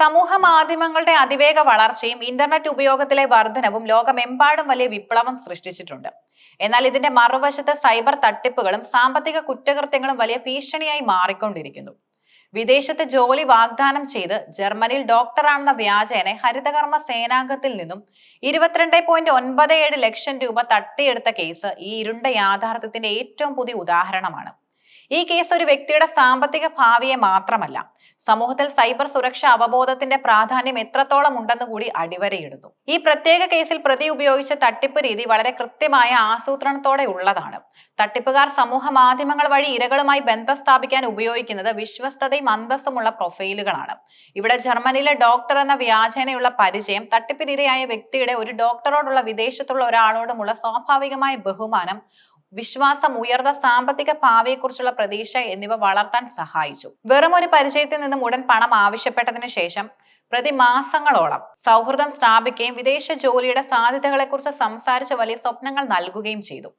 സമൂഹ മാധ്യമങ്ങളുടെ അതിവേഗ വളർച്ചയും ഇന്റർനെറ്റ് ഉപയോഗത്തിലെ വർധനവും ലോകമെമ്പാടും വലിയ വിപ്ലവം സൃഷ്ടിച്ചിട്ടുണ്ട്. എന്നാൽ ഇതിന്റെ മറുവശത്ത് സൈബർ തട്ടിപ്പുകളും സാമ്പത്തിക കുറ്റകൃത്യങ്ങളും വലിയ ഭീഷണിയായി മാറിക്കൊണ്ടിരിക്കുന്നു. വിദേശത്ത് ജോലി വാഗ്ദാനം ചെയ്ത് ജർമ്മനിയിൽ ഡോക്ടറാണെന്ന വ്യാജേനെ ഹരിതകർമ്മ സേനാംഗത്തിൽ നിന്നും ഇരുപത്തിരണ്ട് പോയിന്റ് ഒൻപത് ഏഴ് ലക്ഷം രൂപ തട്ടിയെടുത്ത കേസ് ഈ ഇരുണ്ട യാഥാർത്ഥ്യത്തിന്റെ ഏറ്റവും പുതിയ ഉദാഹരണമാണ്. ഈ കേസ് ഒരു വ്യക്തിയുടെ സാമ്പത്തിക ഭാവിയെ മാത്രമല്ല സമൂഹത്തിൽ സൈബർ സുരക്ഷ അവബോധത്തിന്റെ പ്രാധാന്യം എത്രത്തോളം ഉണ്ടെന്ന് കൂടി അടിവരയിടുന്നു. ഈ പ്രത്യേക കേസിൽ പ്രതി ഉപയോഗിച്ച തട്ടിപ്പ് രീതി വളരെ കൃത്യമായ ആസൂത്രണത്തോടെ ഉള്ളതാണ്. തട്ടിപ്പുകാർ സമൂഹ മാധ്യമങ്ങൾ വഴി ഇരകളുമായി ബന്ധം സ്ഥാപിക്കാൻ ഉപയോഗിക്കുന്നത് വിശ്വസ്തതയും അന്തസ്സുമുള്ള പ്രൊഫൈലുകളാണ്. ഇവിടെ ജർമ്മനിയിലെ ഡോക്ടർ എന്ന വ്യാജേനയുള്ള പരിചയം തട്ടിപ്പിനിരയായ വ്യക്തിയുടെ ഒരു ഡോക്ടറോടുള്ള വിദേശത്തുള്ള ഒരാളോടുമുള്ള സ്വാഭാവികമായ ബഹുമാനം വിശ്വാസം ഉയർന്ന സാമ്പത്തിക ഭാവിയെക്കുറിച്ചുള്ള പ്രതീക്ഷ എന്നിവ വളർത്താൻ സഹായിച്ചു. വെറും ഒരു പരിചയത്തിൽ നിന്നും ഉടൻ പണം ആവശ്യപ്പെട്ടതിനു ശേഷം പ്രതിമാസങ്ങളോളം സൗഹൃദം സ്ഥാപിക്കുകയും വിദേശ ജോലിയുടെ സാധ്യതകളെക്കുറിച്ച് സംസാരിച്ച് വലിയ സ്വപ്നങ്ങൾ നൽകുകയും ചെയ്തു.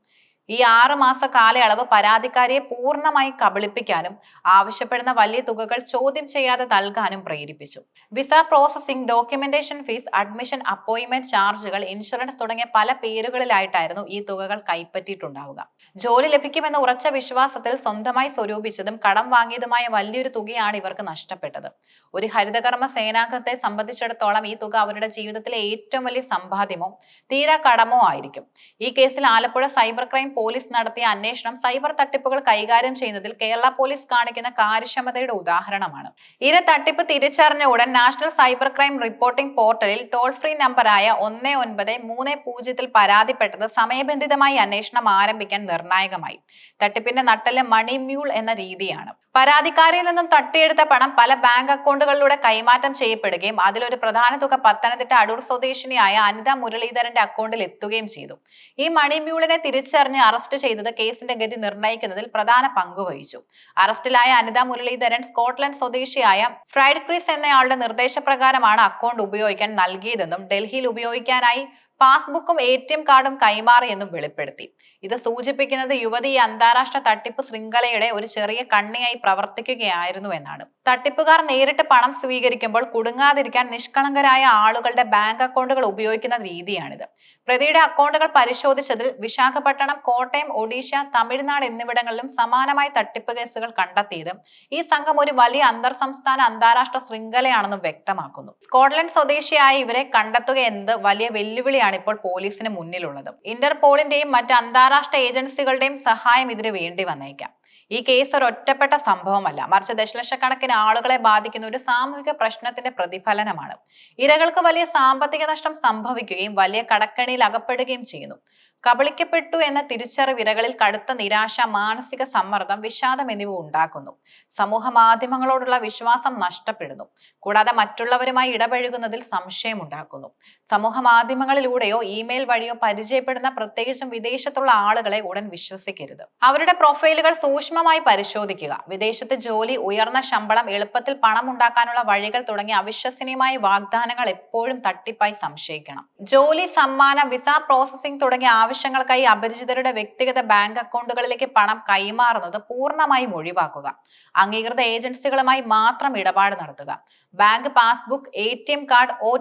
ഈ ആറ് മാസ കാലയളവ് പരാതിക്കാരിയെ പൂർണമായി കബളിപ്പിക്കാനും ആവശ്യപ്പെടുന്ന വലിയ തുകകൾ ചോദ്യം ചെയ്യാതെ നൽകാനും പ്രേരിപ്പിച്ചു. Visa processing documentation fees admission appointment ചാർജുകൾ ഇൻഷുറൻസ് തുടങ്ങിയ പല പേരുകളിലായിട്ടായിരുന്നു ഈ തുകകൾ കൈപ്പറ്റിയിട്ടുണ്ടാവുക. ജോലി ലഭിക്കുമെന്ന ഉറച്ച വിശ്വാസത്തിൽ സ്വന്തമായി സ്വരൂപിച്ചതും കടം വാങ്ങിയതുമായ വലിയൊരു തുകയാണ് ഇവർക്ക് നഷ്ടപ്പെട്ടത്. ഒരു ഹരിതകർമ്മ സേനാംഗത്തെ സംബന്ധിച്ചിടത്തോളം ഈ തുക അവരുടെ ജീവിതത്തിലെ ഏറ്റവും വലിയ സമ്പാദ്യമോ തീരാ കടമോ ആയിരിക്കും. ഈ കേസിൽ ആലപ്പുഴ സൈബർ ക്രൈം പോലീസ് നടത്തിയ അന്വേഷണം സൈബർ തട്ടിപ്പുകൾ കൈകാര്യം ചെയ്യുന്നതിൽ കേരള പോലീസ് കാണിക്കുന്ന കാര്യക്ഷമതയുടെ ഉദാഹരണമാണ്. ഇര തട്ടിപ്പ് തിരിച്ചറിഞ്ഞ ഉടൻ നാഷണൽ സൈബർ ക്രൈം റിപ്പോർട്ടിംഗ് പോർട്ടലിൽ ടോൾ ഫ്രീ നമ്പറായ ഒന്ന് ഒൻപത് മൂന്ന് പൂജ്യത്തിൽ പരാതിപ്പെട്ടത് സമയബന്ധിതമായി അന്വേഷണം ആരംഭിക്കാൻ നിർണായകമായി. തട്ടിപ്പിന്റെ നട്ടൽ മണി മ്യൂൾ എന്ന രീതിയാണ്. പരാതിക്കാരിൽ നിന്നും തട്ടിയെടുത്ത പണം പല ബാങ്ക് അക്കൗണ്ടുകളിലൂടെ കൈമാറ്റം ചെയ്യപ്പെടുകയും അതിലൊരു പ്രധാന തുക പത്തനംതിട്ട അടൂർ സ്വദേശിനിയായ അനിത മുരളീധരന്റെ അക്കൗണ്ടിൽ എത്തുകയും ചെയ്തു. ഈ മണി മ്യൂളിനെ തിരിച്ചറിഞ്ഞ് അറസ്റ്റ് ചെയ്തത് കേസിന്റെ ഗതി നിർണയിക്കുന്നതിൽ പ്രധാന പങ്കുവഹിച്ചു അറസ്റ്റിലായ അനിത മുരളീധരൻ സ്കോട്ട്ലൻഡ് സ്വദേശിയായ ഫ്രൈഡ് ക്രിസ് എന്നയാളുടെ നിർദ്ദേശപ്രകാരമാണ് അക്കൗണ്ട് ഉപയോഗിക്കാൻ നൽകിയതെന്നും ഡൽഹിയിൽ ഉപയോഗിക്കാനായി പാസ്ബുക്കും എ ടി എം കാർഡും കൈമാറിയെന്നും വെളിപ്പെടുത്തി. ഇത് സൂചിപ്പിക്കുന്നത് യുവതി അന്താരാഷ്ട്ര തട്ടിപ്പ് ശൃംഖലയുടെ ഒരു ചെറിയ കണ്ണിയായി പ്രവർത്തിക്കുകയായിരുന്നു എന്നാണ്. തട്ടിപ്പുകാർ നേരിട്ട് പണം സ്വീകരിക്കുമ്പോൾ കുടുങ്ങാതിരിക്കാൻ നിഷ്കളങ്കരായ ആളുകളുടെ ബാങ്ക് അക്കൗണ്ടുകൾ ഉപയോഗിക്കുന്ന രീതിയാണിത്. പ്രതിയുടെ അക്കൗണ്ടുകൾ പരിശോധിച്ചതിൽ വിശാഖപട്ടണം കോട്ടയം ഒഡീഷ തമിഴ്നാട് എന്നിവിടങ്ങളിലും സമാനമായ തട്ടിപ്പ് കേസുകൾ കണ്ടെത്തിയത് ഈ സംഘം ഒരു വലിയ അന്തർ സംസ്ഥാന അന്താരാഷ്ട്ര ശൃംഖലയാണെന്നും വ്യക്തമാക്കുന്നു. സ്കോട്ട്ലൻഡ് സ്വദേശിയായ ഇവരെ കണ്ടെത്തുക എന്നത് വലിയ വെല്ലുവിളിയാണ് ഇപ്പോൾ പോലീസിന് മുന്നിലുള്ളത്. ഇന്റർപോളിന്റെയും മറ്റ് അന്താരാഷ്ട്ര ഏജൻസികളുടെയും സഹായം ഇതിന് വേണ്ടി വന്നേക്കാം. ഈ കേസ് ഒരു ഒറ്റപ്പെട്ട സംഭവമല്ല. മറിച്ച് ദശലക്ഷക്കണക്കിന് ആളുകളെ ബാധിക്കുന്ന ഒരു സാമൂഹിക പ്രശ്നത്തിന്റെ പ്രതിഫലനമാണ്. ഇരകൾക്ക് വലിയ സാമ്പത്തിക നഷ്ടം സംഭവിക്കുകയും വലിയ കടക്കണിയിൽ അകപ്പെടുകയും ചെയ്യുന്നു. കബളിക്കപ്പെട്ടു എന്ന തിരിച്ചറിവ് ഇരകളിൽ കടുത്ത നിരാശ മാനസിക സമ്മർദ്ദം വിഷാദം എന്നിവ ഉണ്ടാക്കുന്നു. സമൂഹ മാധ്യമങ്ങളോടുള്ള വിശ്വാസം നഷ്ടപ്പെടുന്നു. കൂടാതെ മറ്റുള്ളവരുമായി ഇടപഴകുന്നതിൽ സംശയമുണ്ടാക്കുന്നു സമൂഹ മാധ്യമങ്ങളിലൂടെയോ ഇമെയിൽ വഴിയോ പരിചയപ്പെടുന്ന പ്രത്യേകിച്ചും വിദേശത്തുള്ള ആളുകളെ ഉടൻ വിശ്വസിക്കരുത്. അവരുടെ പ്രൊഫൈലുകൾ സൂക്ഷ്മമായി പരിശോധിക്കുക. വിദേശത്ത് ജോലി ഉയർന്ന ശമ്പളം എളുപ്പത്തിൽ പണം ഉണ്ടാക്കാനുള്ള വഴികൾ തുടങ്ങിയ അവിശ്വസനീയമായ വാഗ്ദാനങ്ങൾ എപ്പോഴും തട്ടിപ്പായി സംശയിക്കണം. ജോലി സമ്മാനം വിസ പ്രോസസിംഗ് തുടങ്ങിയ ആവശ്യങ്ങൾക്കായി അപരിചിതരുടെ വ്യക്തിഗത ബാങ്ക് അക്കൗണ്ടുകളിലേക്ക് പണം കൈമാറുന്നത് പൂർണമായും ഒഴിവാക്കുക. അംഗീകൃത ഏജൻസികളുമായി മാത്രം ഇടപാട് നടത്തുക. Bank passbook A card O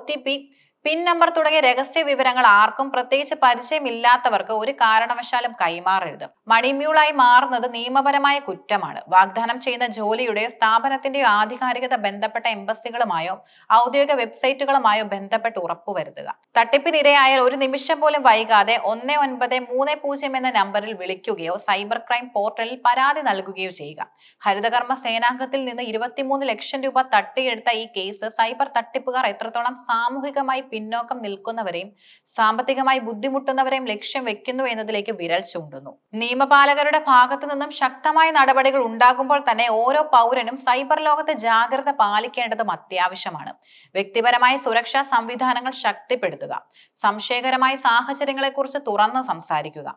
PIN number തുടങ്ങിയ രഹസ്യ വിവരങ്ങൾ ആർക്കും പ്രത്യേകിച്ച് പരിചയമില്ലാത്തവർക്ക് ഒരു കാരണവശാലും കൈമാറരുത്. മണിമ്യൂളായി മാറുന്നത് നിയമപരമായ കുറ്റമാണ്. വാഗ്ദാനം ചെയ്യുന്ന ജോലിയുടെയോ സ്ഥാപനത്തിന്റെയോ ആധികാരികത ബന്ധപ്പെട്ട എംബസികളുമായോ ഔദ്യോഗിക വെബ്സൈറ്റുകളുമായോ ബന്ധപ്പെട്ട് ഉറപ്പുവരുത്തുക. തട്ടിപ്പിനിരയായാൽ ഒരു നിമിഷം പോലും വൈകാതെ ഒന്ന് ഒൻപത് മൂന്ന് പൂജ്യം എന്ന നമ്പറിൽ വിളിക്കുകയോ സൈബർ ക്രൈം പോർട്ടലിൽ പരാതി നൽകുകയോ ചെയ്യുക. ഹരിതകർമ്മ സേനാംഗത്തിൽ നിന്ന് ഇരുപത്തിമൂന്ന് ലക്ഷം രൂപ തട്ടിയെടുത്ത ഈ കേസ് സൈബർ തട്ടിപ്പുകാർ എത്രത്തോളം സാമൂഹികമായി പിന്നോക്കം നിൽക്കുന്നവരെയും സാമ്പത്തികമായി ബുദ്ധിമുട്ടുന്നവരെയും ലക്ഷ്യം വെക്കുന്നു എന്നതിലേക്ക് വിരൽ ചൂണ്ടുന്നു. നിയമപാലകരുടെ ഭാഗത്തു നിന്നും ശക്തമായ നടപടികൾ ഉണ്ടാകുമ്പോൾ തന്നെ ഓരോ പൗരനും സൈബർ ലോകത്തെ ജാഗ്രത പാലിക്കേണ്ടതും അത്യാവശ്യമാണ്. വ്യക്തിപരമായ സുരക്ഷാ സംവിധാനങ്ങൾ ശക്തിപ്പെടുത്തുക സംശയകരമായ സാഹചര്യങ്ങളെക്കുറിച്ച് തുറന്ന് സംസാരിക്കുക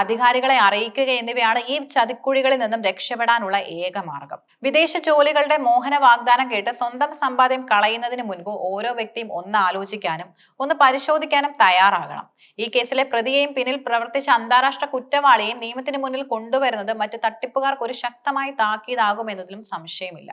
അധികാരികളെ അറിയിക്കുക എന്നിവയാണ് ഈ ചതിക്കുഴികളിൽ നിന്നും രക്ഷപ്പെടാനുള്ള ഏക മാർഗം. വിദേശ ജോലികളുടെ മോഹന വാഗ്ദാനം കേട്ട് സ്വന്തം സമ്പാദ്യം കളയുന്നതിന് മുൻപ് ഓരോ വ്യക്തിയും ഒന്ന് ആലോചിക്കാനും ഒന്ന് പരിശോധിക്കാനും തയ്യാറാകണം. ഈ കേസിലെ പ്രതിയെയും പിന്നിൽ പ്രവർത്തിച്ച അന്താരാഷ്ട്ര കുറ്റവാളിയെയും നിയമത്തിന് മുന്നിൽ കൊണ്ടുവരുന്നത് മറ്റ് തട്ടിപ്പുകാർക്ക് ഒരു ശക്തമായ താക്കീതാകുമെന്നതിലും സംശയമില്ല.